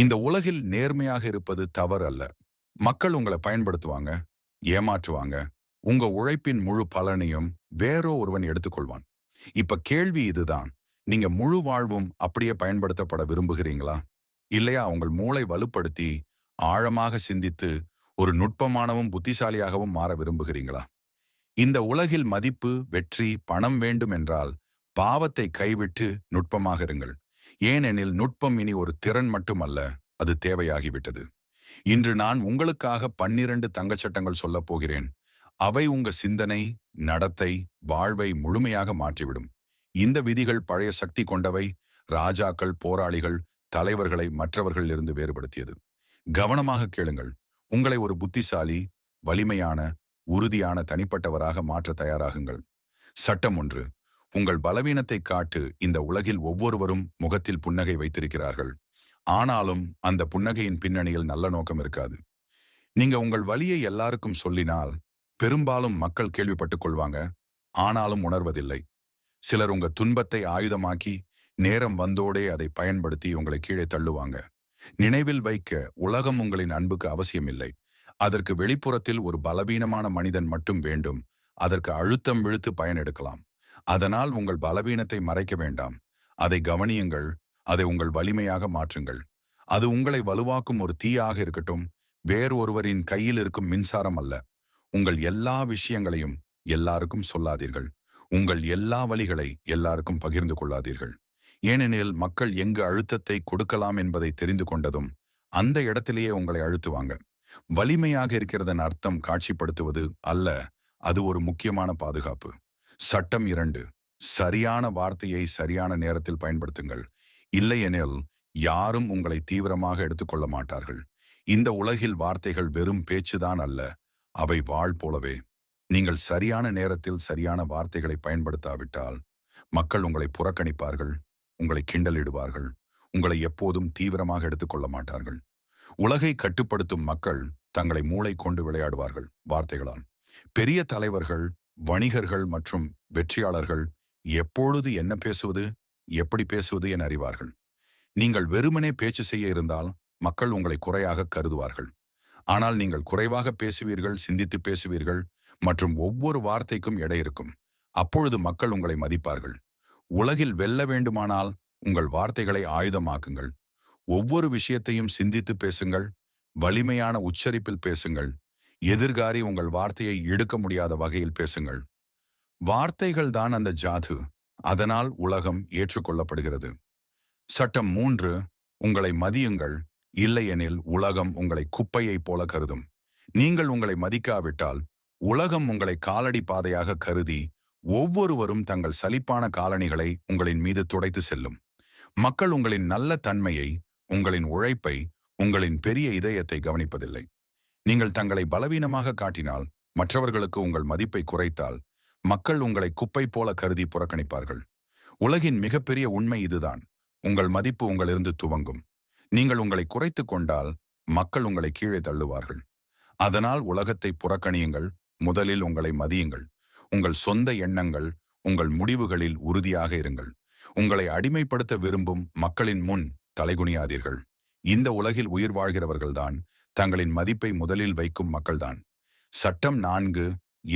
இந்த உலகில் நேர்மையாக இருப்பது தவறு அல்ல. மக்கள் உங்களை பயன்படுத்துவாங்க ஏமாற்றுவாங்க. உங்க உழைப்பின் முழு பலனையும் வேறோ ஒருவன் எடுத்துக்கொள்வான். இப்ப கேள்வி இதுதான். நீங்க முழு வாழ்வும் அப்படியே பயன்படுத்தப்பட விரும்புகிறீங்களா? இல்லையா? உங்கள் மூளை வலுப்படுத்தி ஆழமாக சிந்தித்து ஒரு நுட்பமானவும் புத்திசாலியாகவும் மாற விரும்புகிறீங்களா? இந்த உலகில் மதிப்பு வெற்றி பணம் வேண்டும் என்றால் பாவத்தை கைவிட்டு நுட்பமாக இருங்கள். ஏனெனில் நுட்பம் இனி ஒரு திறன் மட்டுமல்ல அது தேவையாகிவிட்டது. இன்று நான் உங்களுக்காக பன்னிரண்டு தங்கச்சட்டங்கள் சொல்லப் போகிறேன். அவை உங்க சிந்தனை நடத்தை வாழ்வை முழுமையாக மாற்றிவிடும். இந்த விதிகள் பழைய சக்தி கொண்டவை ராஜாக்கள் போராளிகள் தலைவர்களை மற்றவர்களிலிருந்து வேறுபடுத்தியது. கவனமாக கேளுங்கள். உங்களை ஒரு புத்திசாலி வலிமையான உறுதியான தனிப்பட்டவராக மாற்ற தயாராகுங்கள். சட்டம் ஒன்று உங்கள் பலவீனத்தை காட்டு இந்த உலகில் ஒவ்வொருவரும் முகத்தில் புன்னகை வைத்திருக்கிறார்கள். ஆனாலும் அந்த புன்னகையின் பின்னணியில் நல்ல நோக்கம் இருக்காது. நீங்க உங்கள் வழியை எல்லாருக்கும் சொல்லினால் பெரும்பாலும் மக்கள் கேள்விப்பட்டுக் கொள்வாங்க. ஆனாலும் உணர்வதில்லை. சிலர் உங்க துன்பத்தை ஆயுதமாக்கி நேரம் வந்தோடே அதை பயன்படுத்தி உங்களை கீழே தள்ளுவாங்க. நினைவில் வைக்க உலகம் உங்களின் அன்புக்கு அவசியமில்லை. அதற்கு வெளிப்புறத்தில் ஒரு பலவீனமான மனிதன் மட்டும் வேண்டும். அதற்கு அழுத்தம் விழுத்து பயனெடுக்கலாம். அதனால் உங்கள் பலவீனத்தை மறைக்க வேண்டாம். அதை கவனியுங்கள். அதை உங்கள் வலிமையாக மாற்றுங்கள். அது உங்களை வலுவாக்கும் ஒரு தீயாக இருக்கட்டும். வேறு ஒருவரின் கையில் இருக்கும் மின்சாரம் அல்ல. உங்கள் எல்லா விஷயங்களையும் எல்லாருக்கும் சொல்லாதீர்கள். உங்கள் எல்லா வழிகளை எல்லாருக்கும் பகிர்ந்து கொள்ளாதீர்கள். ஏனெனில் மக்கள் எங்கு அழுத்தத்தை கொடுக்கலாம் என்பதை தெரிந்து கொண்டதும் அந்த இடத்திலேயே உங்களை அழுத்துவாங்க. வலிமையாக இருக்கிறதன் அர்த்தம் காட்சிப்படுத்துவது அல்ல. அது ஒரு முக்கியமான பாதுகாப்பு. சட்டம் இரண்டு. சரியான வார்த்தையை சரியான நேரத்தில் பயன்படுத்துங்கள். இல்லையெனில் யாரும் உங்களை தீவிரமாக எடுத்துக்கொள்ள மாட்டார்கள். இந்த உலகில் வார்த்தைகள் வெறும் பேச்சுதான் அல்ல அவை வாழ் போலவே. நீங்கள் சரியான நேரத்தில் சரியான வார்த்தைகளை பயன்படுத்தாவிட்டால் மக்கள் உங்களை புறக்கணிப்பார்கள் உங்களை கிண்டலிடுவார்கள் உங்களை எப்போதும் தீவிரமாக எடுத்துக்கொள்ள மாட்டார்கள். உலகை கட்டுப்படுத்தும் மக்கள் தங்களை மூளை கொண்டு விளையாடுவார்கள் வார்த்தைகளால். பெரிய தலைவர்கள் வணிகர்கள் மற்றும் வெற்றியாளர்கள் எப்பொழுது என்ன பேசுவது எப்படி பேசுவது என அறிவார்கள். நீங்கள் வெறுமனே பேச்சு செய்ய இருந்தால் மக்கள் உங்களை குறையாக கருதுவார்கள். ஆனால் நீங்கள் குறைவாக பேசுவீர்கள் சிந்தித்து பேசுவீர்கள் மற்றும் ஒவ்வொரு வார்த்தைக்கும் எடை இருக்கும். அப்பொழுது மக்கள் உங்களை மதிப்பார்கள். உலகில் வெல்ல வேண்டுமானால் உங்கள் வார்த்தைகளை ஆயுதமாக்குங்கள். ஒவ்வொரு விஷயத்தையும் சிந்தித்து பேசுங்கள். வலிமையான உச்சரிப்பில் பேசுங்கள். எதிர்காரி உங்கள் வார்த்தையை எடுக்க முடியாத வகையில் பேசுங்கள். வார்த்தைகள் தான் அந்த ஜாது. அதனால் உலகம் ஏற்றுக்கொள்ளப்படுகிறது. சட்டம் மூன்று உங்களை மதியுங்கள். இல்லையெனில் உலகம் உங்களை குப்பையைப் போல கருதும். நீங்கள் உங்களை மதிக்காவிட்டால் உலகம் உங்களை காலடி பாதையாக கருதி ஒவ்வொருவரும் தங்கள் சலிப்பான காலணிகளை உங்களின் மீது துடைத்து செல்லும். மக்கள் உங்களின் நல்ல தன்மையை உங்களின் உழைப்பை உங்களின் பெரிய இதயத்தை கவனிப்பதில்லை. நீங்கள் தங்களை பலவீனமாக காட்டினால் மற்றவர்களுக்கு உங்கள் மதிப்பை குறைத்தால் மக்கள் உங்களை குப்பை போல கருதி புறக்கணிப்பார்கள். உலகின் மிகப்பெரிய உண்மை இதுதான். உங்கள் மதிப்பு உங்களிருந்து துவங்கும். நீங்கள் உங்களை குறைத்து கொண்டால் மக்கள் உங்களை கீழே தள்ளுவார்கள். அதனால் உலகத்தை புறக்கணியுங்கள் முதலில் உங்களை மதியுங்கள். உங்கள் சொந்த எண்ணங்கள் உங்கள் முடிவுகளில் உறுதியாக இருங்கள். உங்களை அடிமைப்படுத்த விரும்பும் மக்களின் முன் தலைகுனியாதீர்கள். இந்த உலகில் உயிர் வாழ்கிறவர்கள்தான் தங்களின் மதிப்பை முதலில் வைக்கும் மக்கள்தான். சட்டம் நான்கு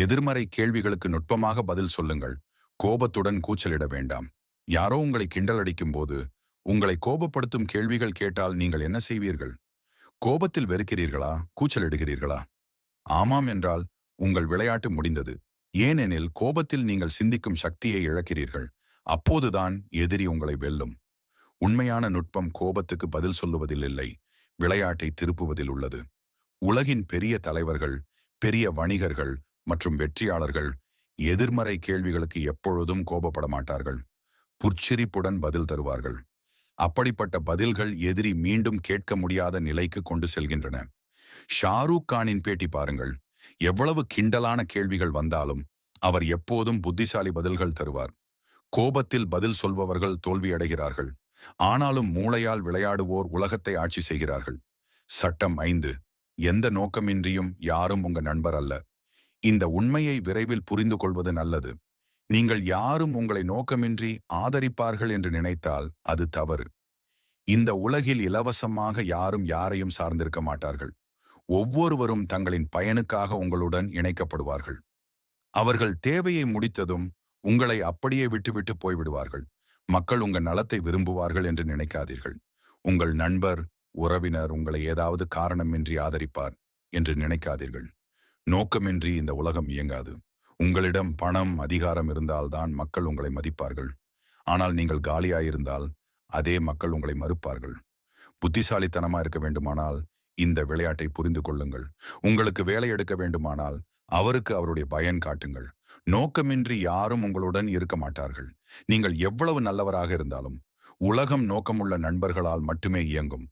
எதிர்மறை கேள்விகளுக்கு நுட்பமாக பதில் சொல்லுங்கள். கோபத்துடன் கூச்சலிட வேண்டாம். யாரோ உங்களை கிண்டல் அடிக்கும் போது உங்களை கோபப்படுத்தும் கேள்விகள் கேட்டால் நீங்கள் என்ன செய்வீர்கள்? கோபத்தில் வெறுக்கிறீர்களா? கூச்சலிடுகிறீர்களா? ஆமாம் என்றால் உங்கள் விளையாட்டு முடிந்தது. ஏனெனில் கோபத்தில் நீங்கள் சிந்திக்கும் சக்தியை இழக்கிறீர்கள். அப்போதுதான் எதிரி உங்களை வெல்லும். உண்மையான நுட்பம் கோபத்துக்கு பதில் சொல்லுவதில் இல்லை. விளையாட்டை திருப்புவதில் உள்ளது. உலகின் பெரிய தலைவர்கள் பெரிய வணிகர்கள் மற்றும் வெற்றியாளர்கள் எதிர்மறை கேள்விகளுக்கு எப்பொழுதும் கோபப்பட மாட்டார்கள். புற்சிரிப்புடன் பதில் தருவார்கள். அப்படிப்பட்ட பதில்கள் எதிரி மீண்டும் கேட்க முடியாத நிலைக்கு கொண்டு செல்கின்றன. ஷாரூக் கானின் பேட்டி பாருங்கள். எவ்வளவு கிண்டலான கேள்விகள் வந்தாலும் அவர் எப்போதும் புத்திசாலி பதில்கள் தருவார். கோபத்தில் பதில் சொல்பவர்கள் தோல்வியடைகிறார்கள். ஆனாலும் மூளையால் விளையாடுவோர் உலகத்தை ஆட்சி செய்கிறார்கள். சட்டம் ஐந்து எந்த நோக்கமின்றியும் யாரும் உங்க நண்பர் அல்ல. இந்த உண்மையை விரைவில் புரிந்து கொள்வது நல்லது. நீங்கள் யாரும் உங்களை நோக்கமின்றி ஆதரிப்பார்கள் என்று நினைத்தால் அது தவறு. இந்த உலகில் இலவசமாக யாரும் யாரையும் சார்ந்திருக்க மாட்டார்கள். ஒவ்வொருவரும் தங்களின் பயனுக்காக உங்களுடன் இணைக்கப்படுவார்கள். அவர்கள் தேவையை முடித்ததும் உங்களை அப்படியே விட்டுவிட்டு போய்விடுவார்கள். மக்கள் உங்கள் நலத்தை விரும்புவார்கள் என்று நினைக்காதீர்கள். உங்கள் நண்பர் உறவினர் உங்களை ஏதாவது காரணமின்றி ஆதரிப்பார் என்று நினைக்காதீர்கள். நோக்கமின்றி இந்த உலகம் இயங்காது. உங்களிடம் பணம் அதிகாரம் இருந்தால்தான் மக்கள் உங்களை மதிப்பார்கள். ஆனால் நீங்கள் காலியாயிருந்தால் அதே மக்கள் உங்களை மறுப்பார்கள். புத்திசாலித்தனமா இருக்க வேண்டுமானால் இந்த விளையாட்டை புரிந்து கொள்ளுங்கள். உங்களுக்கு வேலை எடுக்க வேண்டுமானால் அவருக்கு அவருடைய பயன் காட்டுங்கள். நோக்கமின்றி யாரும் உங்களுடன் இருக்க மாட்டார்கள். நீங்கள் எவ்வளவு நல்லவராக இருந்தாலும் உலகம் நோக்கமுள்ள நண்பர்களால் மட்டுமே இயங்கும்.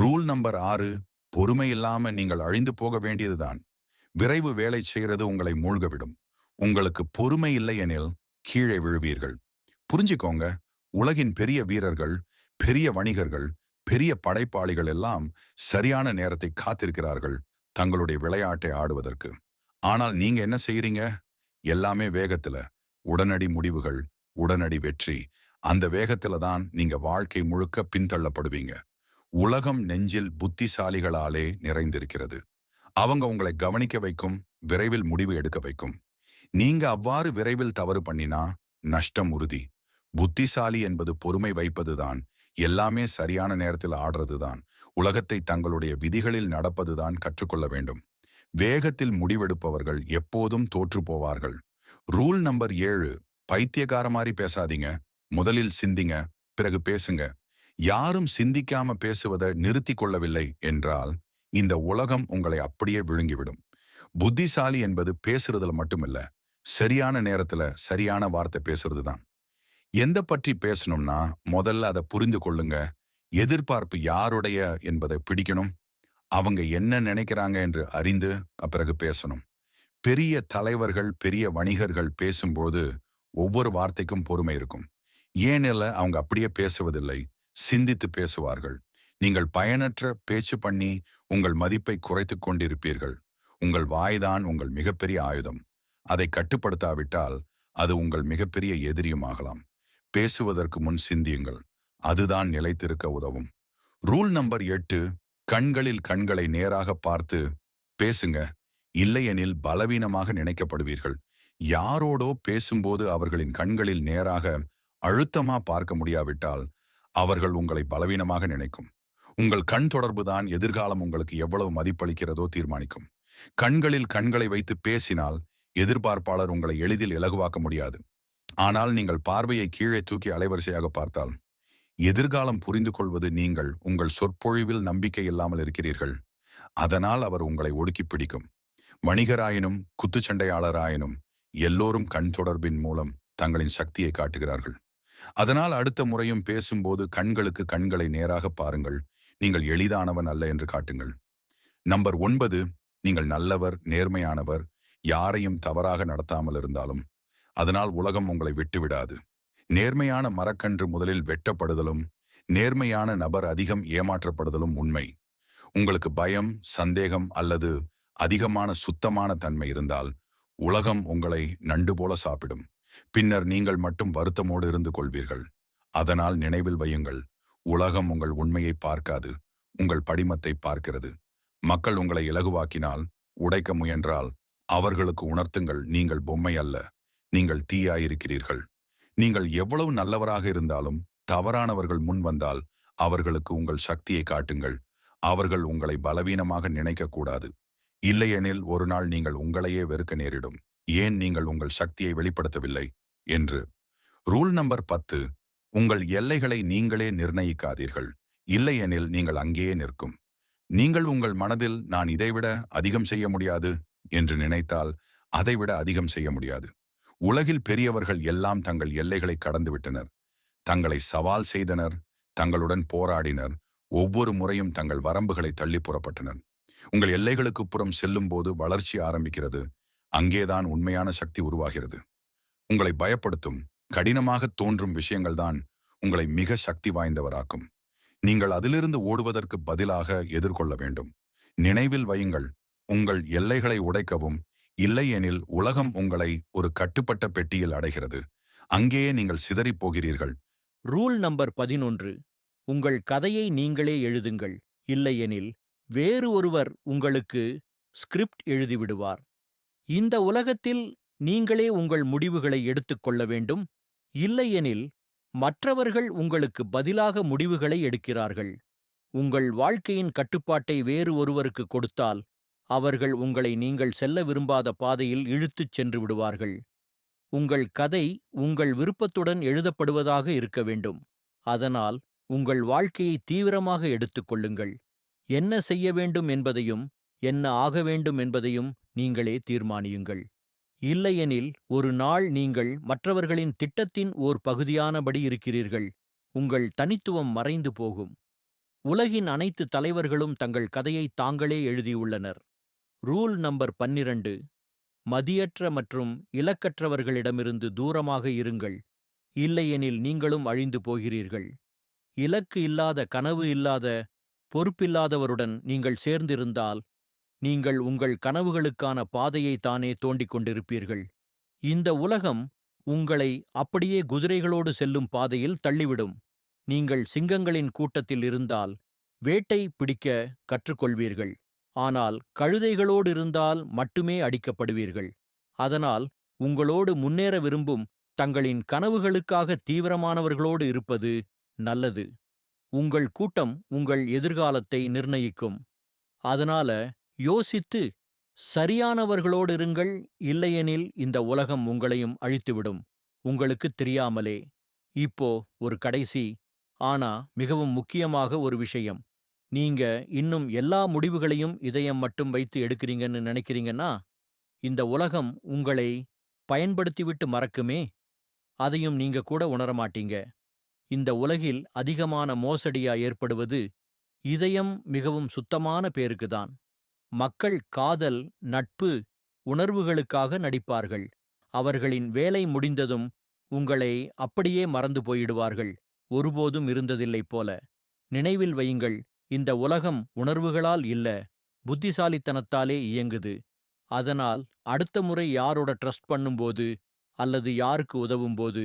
ரூல் நம்பர் ஆறு பொறுமை இல்லாம நீங்கள் அழிந்து போக வேண்டியதுதான். விரைவு வேலை செய்கிறது உங்களை மூழ்கவிடும். உங்களுக்கு பொறுமை இல்லை எனில் கீழே விழுவீர்கள். புரிஞ்சுக்கோங்க உலகின் பெரிய வீரர்கள் பெரிய வணிகர்கள் பெரிய படைப்பாளிகள் எல்லாம் சரியான நேரத்தை காத்திருக்கிறார்கள் தங்களுடைய விளையாட்டை ஆடுவதற்கு. ஆனால் நீங்க என்ன செய்யறீங்க? எல்லாமே வேகத்துல உடனடி முடிவுகள் உடனடி வெற்றி அந்த வேகத்துல தான் நீங்க வாழ்க்கை முழுக்க பின்தள்ளப்படுவீங்க. உலகம் நெஞ்சில் புத்திசாலிகளாலே நிறைந்திருக்கிறது. அவங்க உங்களை கவனிக்க வைக்கும் விரைவில் முடிவு எடுக்க வைக்கும். நீங்க அவ்வாறு விரைவில் தவறு பண்ணினா நஷ்டம் உறுதி. புத்திசாலி என்பது பொறுமை வைப்பதுதான் எல்லாமே சரியான நேரத்தில் ஆடுறதுதான் உலகத்தை தங்களுடைய விதிகளில் நடப்பதுதான் கற்றுக்கொள்ள வேண்டும். வேகத்தில் முடிவெடுப்பவர்கள் எப்போதும் தோற்று போவார்கள். ரூல் நம்பர் ஏழு பைத்தியக்கார மாதிரி பேசாதீங்க. முதலில் சிந்திங்க பிறகு பேசுங்க. யாரும் சிந்திக்காம பேசுவதை நிறுத்தி கொள்ளவில்லை என்றால் இந்த உலகம் உங்களை அப்படியே விழுங்கிவிடும். புத்திசாலி என்பது பேசுறதுல மட்டுமில்ல சரியான நேரத்துல சரியான வார்த்தை பேசுறது தான் எந்த பற்றி பேசணும்னா முதல்ல அதை புரிந்து கொள்ளுங்க. எதிர்பார்ப்பு யாருடைய என்பதை பிடிக்கணும். அவங்க என்ன நினைக்கிறாங்க என்று அறிந்து பிறகு பேசணும். பெரிய தலைவர்கள் பெரிய வணிகர்கள் பேசும்போது ஒவ்வொரு வார்த்தைக்கும் பொறுமை இருக்கும். ஏனில் அவங்க அப்படியே பேசுவதில்லை. சிந்தித்து பேசுவார்கள். நீங்கள் பயனற்ற பேச்சு பண்ணி உங்கள் மதிப்பை குறைத்து கொண்டிருப்பீர்கள். உங்கள் வாய்தான் உங்கள் மிகப்பெரிய ஆயுதம். அதை கட்டுப்படுத்தாவிட்டால் அது உங்கள் மிகப்பெரிய எதிரியும் ஆகலாம். பேசுவதற்கு முன் சிந்தியுங்கள். அதுதான் நிலைத்திருக்க உதவும். ரூல் நம்பர் எட்டு கண்களில் கண்களை நேராக பார்த்து பேசுங்க. இல்லையெனில் பலவீனமாக நினைக்கப்படுவீர்கள். யாரோடோ பேசும்போது அவர்களின் கண்களில் நேராக அழுத்தமா பார்க்க முடியாவிட்டால் அவர்கள் உங்களை பலவீனமாக நினைக்கும். உங்கள் கண் தொடர்பு தான் எதிர்காலம் உங்களுக்கு எவ்வளவு மதிப்பளிக்கிறதோ தீர்மானிக்கும். கண்களில் கண்களை வைத்து பேசினால் எதிர்பார்ப்பாளர் உங்களை எளிதில் இலகுவாக்க முடியாது. ஆனால் நீங்கள் பார்வையை கீழே தூக்கி அலைவரிசையாக பார்த்தால் எதிர்காலம் புரிந்து கொள்வது நீங்கள் உங்கள் சொற்பொழிவில் நம்பிக்கை இல்லாமல் இருக்கிறீர்கள். அதனால் அவர் உங்களை ஒடுக்கி பிடிக்கும். வணிகராயினும் குத்துச்சண்டையாளராயினும் எல்லோரும் கண் தொடர்பின் மூலம் தங்களின் சக்தியை காட்டுகிறார்கள். அதனால் அடுத்த முறையும் பேசும்போது கண்களுக்கு கண்களை நேராக பாருங்கள். நீங்கள் எளிதானவன் அல்ல என்று காட்டுங்கள். நம்பர் ஒன்பது நீங்கள் நல்லவர் நேர்மையானவர் யாரையும் தவறாக நடத்தாமல் இருந்தாலும் அதனால் உலகம் உங்களை விட்டுவிடாது. நேர்மையான மரக்கன்று முதலில் வெட்டப்படுதலும் நேர்மையான நபர் அதிகம் ஏமாற்றப்படுதலும் உண்மை. உங்களுக்கு பயம் சந்தேகம் அல்லது அதிகமான சுத்தமான தன்மை இருந்தால் உலகம் உங்களை நண்டு போல சாப்பிடும். பின்னர் நீங்கள் மட்டும் வருத்தமோடு இருந்து கொள்வீர்கள். அதனால் நினைவில் வையுங்கள் உலகம் உங்கள் உண்மையை பார்க்காது உங்கள் படிமத்தை பார்க்கிறது. மக்கள் உங்களை இலகுவாக்கினால் உடைக்க முயன்றால் அவர்களுக்கு உணர்த்துங்கள் நீங்கள் பொம்மை அல்ல நீங்கள் தீயாயிருக்கிறீர்கள். நீங்கள் எவ்வளவு நல்லவராக இருந்தாலும் தவறானவர்கள் முன் வந்தால் அவர்களுக்கு உங்கள் சக்தியை காட்டுங்கள். அவர்கள் உங்களை பலவீனமாக நினைக்கக்கூடாது. இல்லையெனில் ஒரு நாள் நீங்கள் உங்களையே வெறுக்க நேரிடும். ஏன் நீங்கள் உங்கள் சக்தியை வெளிப்படுத்தவில்லை? என்று. ரூல் நம்பர் பத்து. உங்கள் எல்லைகளை நீங்களே நிர்ணயிக்காதீர்கள். இல்லையெனில் நீங்கள் அங்கேயே நிற்கும். நீங்கள் உங்கள் மனதில் நான் இதைவிட அதிகம் செய்ய முடியாது என்று நினைத்தால் அதைவிட அதிகம் செய்ய முடியாது. உலகில் பெரியவர்கள் எல்லாம் தங்கள் எல்லைகளை கடந்துவிட்டனர். தங்களை சவால் செய்தனர் தங்களுடன் போராடினர். ஒவ்வொரு முறையும் தங்கள் வரம்புகளை தள்ளி புறப்பட்டனர். உங்கள் எல்லைகளுக்கு புறம் செல்லும் போது வளர்ச்சி ஆரம்பிக்கிறது. அங்கேதான் உண்மையான சக்தி உருவாகிறது. உங்களை பயப்படுத்தும் கடினமாக தோன்றும் விஷயங்கள்தான் உங்களை மிக சக்தி வாய்ந்தவராக்கும். நீங்கள் அதிலிருந்து ஓடுவதற்கு பதிலாக எதிர்கொள்ள வேண்டும். நினைவில் வையுங்கள் உங்கள் எல்லைகளை உடைக்கவும் இல்லையெனில் உலகம் உங்களை ஒரு கட்டுப்பட்ட பெட்டியில் அடைகிறது. அங்கேயே நீங்கள் சிதறிப் போகிறீர்கள். ரூல் நம்பர் பதினொன்று. உங்கள் கதையை நீங்களே எழுதுங்கள். இல்லையெனில் வேறு ஒருவர் உங்களுக்கு ஸ்கிரிப்ட் எழுதிவிடுவார். இந்த உலகத்தில் நீங்களே உங்கள் முடிவுகளை எடுத்துக்கொள்ள வேண்டும். இல்லையெனில் மற்றவர்கள் உங்களுக்கு பதிலாக முடிவுகளை எடுக்கிறார்கள். உங்கள் வாழ்க்கையின் கட்டுப்பாட்டை வேறு ஒருவருக்கு கொடுத்தால் அவர்கள் உங்களை நீங்கள் செல்ல விரும்பாத பாதையில் இழுத்துச் சென்று விடுவார்கள். உங்கள் கதை உங்கள் விருப்பத்துடன் எழுதப்படுவதாக இருக்க வேண்டும். அதனால் உங்கள் வாழ்க்கையை தீவிரமாக எடுத்துக்கொள்ளுங்கள் என்ன செய்ய வேண்டும் என்பதையும் என்ன ஆக வேண்டும் என்பதையும் நீங்களே தீர்மானியுங்கள். இல்லையெனில் ஒரு நாள் நீங்கள் மற்றவர்களின் திட்டத்தின் ஓர் பகுதியானபடி இருக்கிறீர்கள். உங்கள் தனித்துவம் மறைந்து போகும். உலகின் அனைத்து தலைவர்களும் தங்கள் கதையை தாங்களே எழுதியுள்ளனர். ரூல் நம்பர் பன்னிரண்டு. மதியற்ற மற்றும் இலக்கற்றவர்களிடமிருந்து தூரமாக இருங்கள். இல்லையெனில் நீங்களும் அழிந்து போகிறீர்கள். இலக்கு இல்லாத கனவு இல்லாத பொறுப்பில்லாதவருடன் நீங்கள் சேர்ந்திருந்தால் நீங்கள் உங்கள் கனவுகளுக்கான பாதையை தானே தோண்டிக் கொண்டிருப்பீர்கள். இந்த உலகம் உங்களை அப்படியே குதிரைகளோடு செல்லும் பாதையில் தள்ளிவிடும். நீங்கள் சிங்கங்களின் கூட்டத்தில் இருந்தால் வேட்டை பிடிக்க கற்றுக்கொள்வீர்கள். ஆனால் கழுதைகளோடு இருந்தால் மட்டுமே அடிக்கப்படுவீர்கள். அதனால் உங்களோடு முன்னேற விரும்பும் தங்களின் கனவுகளுக்காக தீவிரமானவர்களோடு இருப்பது நல்லது. உங்கள் கூட்டம் உங்கள் எதிர்காலத்தை நிர்ணயிக்கும். அதனால யோசித்து சரியானவர்களோடு இருங்கள் இல்லையெனில் இந்த உலகம் உங்களையும் அழித்துவிடும். உங்களுக்கு தெரியாமலே. இப்போ ஒரு கடைசி ஆனா மிகவும் முக்கியமாக ஒரு விஷயம். நீங்க இன்னும் எல்லா முடிவுகளையும் இதயம் மட்டும் வைத்து எடுக்கிறீங்கன்னு நினைக்கிறீங்கன்னா இந்த உலகம் உங்களை பயன்படுத்திவிட்டு மறக்குமே. அதையும் நீங்க கூட உணரமாட்டீங்க. இந்த உலகில் அதிகமான மோசடியா ஏற்படுவது இதயம் மிகவும் சுத்தமான பேருக்குதான் மக்கள் காதல் நட்பு உணர்வுகளுக்காக நடிப்பார்கள். அவர்களின் வேலை முடிந்ததும் உங்களை அப்படியே மறந்து போயிடுவார்கள். ஒருபோதும் இருந்ததில்லை போல. நினைவில் வையுங்கள் இந்த உலகம் உணர்வுகளால் இல்ல புத்திசாலித்தனத்தாலே இயங்குது. அதனால் அடுத்த முறை யாரோட ட்ரஸ்ட் பண்ணும்போது அல்லது யாருக்கு உதவும்போது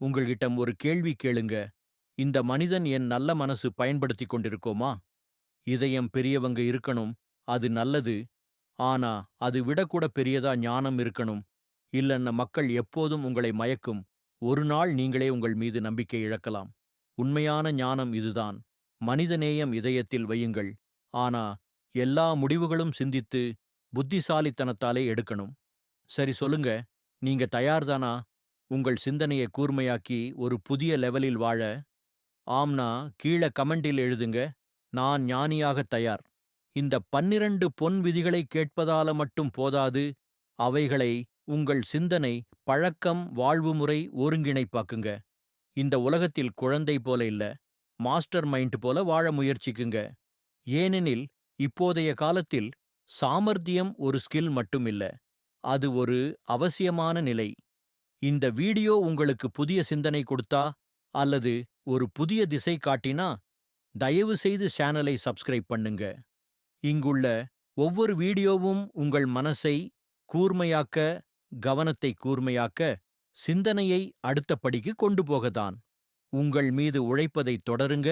உங்கள்கிட்ட ஒரு கேள்வி கேளுங்க. இந்த மனிதன் என் நல்ல மனசு பயன்படுத்திக் கொண்டிருக்கோமா? இதயம் பெரியவங்க இருக்கணும் அது நல்லது. ஆனா அது விடக்கூட பெரியதா ஞானம் இருக்கணும். இல்லன்ன மக்கள் எப்போதும் உங்களை மயக்கும். ஒரு நாள் நீங்களே உங்கள் மீது நம்பிக்கை இழக்கலாம். உண்மையான ஞானம் இதுதான். மனிதநேயம் இதயத்தில் வையுங்கள். ஆனா எல்லா முடிவுகளும் சிந்தித்து புத்திசாலித்தனத்தாலே எடுக்கணும். சரி சொல்லுங்க நீங்க தயார்தானா? உங்கள் சிந்தனையை கூர்மையாக்கி ஒரு புதிய லெவலில் வாழ. ஆம்னா கீழே கமெண்டில் எழுதுங்க நான் ஞானியாக தயார். இந்த பன்னிரண்டு பொன் விதிகளை கேட்பதால மட்டும் போதாது அவைகளை உங்கள் சிந்தனை பழக்கம் வாழ்வுமுறை ஒருங்கிணைப்பாக்குங்க. இந்த உலகத்தில் குழந்தை போல இல்ல. மாஸ்டர் மைண்ட் போல வாழ முயற்சிக்குங்க. ஏனெனில் இப்போதைய காலத்தில் சாமர்த்தியம் ஒரு ஸ்கில் மட்டுமில்ல. அது ஒரு அவசியமான நிலை. இந்த வீடியோ உங்களுக்கு புதிய சிந்தனை கொடுத்தா அல்லது ஒரு புதிய திசை காட்டினா தயவு செய்து சேனலை சப்ஸ்கிரைப் பண்ணுங்க. இங்குள்ள ஒவ்வொரு வீடியோவும் உங்கள் மனசை கூர்மையாக்க கவனத்தை கூர்மையாக்க சிந்தனையை அடுத்த படிக்கு கொண்டு போகத்தான் உங்கள் மீது உழைப்பதை தொடருங்க.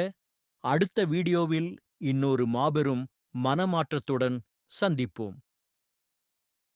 அடுத்த வீடியோவில் இன்னொரு மாபெரும் மனமாற்றத்துடன் சந்திப்போம்.